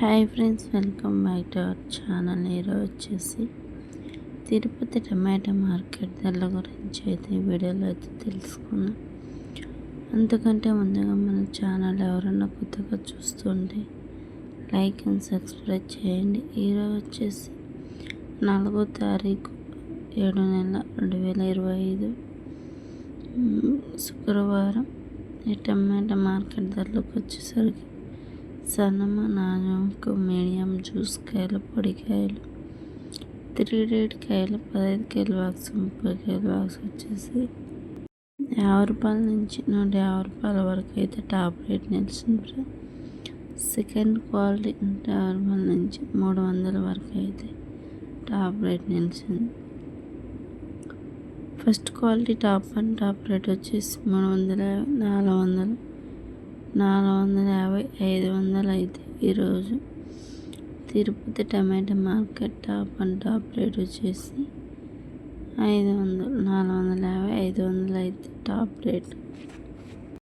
Hi friends welcome back to our channel. ఈరోజు వచ్చేసి Tirupati tomato market ధరల గురించి అయితే వీడియోలో అయితే తెలుసుకున్నాం అంతకంటే ముందుగా మన ఛానల్ ఎవరన్నా కొత్తగా చూస్తుంటే లైక్ అండ్ సబ్స్క్రైబ్ చేయండి. ఈరోజు వచ్చేసి నాలుగో తారీఖు ఏడు నెల రెండు వేల ఇరవై ఐదు. శుక్రవారం ఈ టమాటా మార్కెట్ ధరలకు వచ్చేసరికి సన్నమ నాజూకు మీడియం జ్యూస్ కాయలు పొడికాయలు త్రీ రేట్ కాయలు పదహైదు కేజీ బాక్స్ ముప్పై కేజీ బాక్స్ వచ్చేసి యాభై రూపాయల నుంచి నూట యాభై రూపాయల వరకు అయితే టాప్ రేట్ నిలిచింది సెకండ్ క్వాలిటీ నూట యాభై రూపాయల నుంచి మూడు వందల వరకు అయితే టాప్ రేట్ నిలిచింది. First quality top and top rate వచ్చేసి మూడు వందల నాలుగు నాలుగు వందల యాభై ఐదు వందలు అయితే ఈరోజు Tirupati tomato market top and top rate వచ్చేసి ఐదు వందలు నాలుగు వందల యాభై ఐదు వందలు అయితే టాప్ రేట్.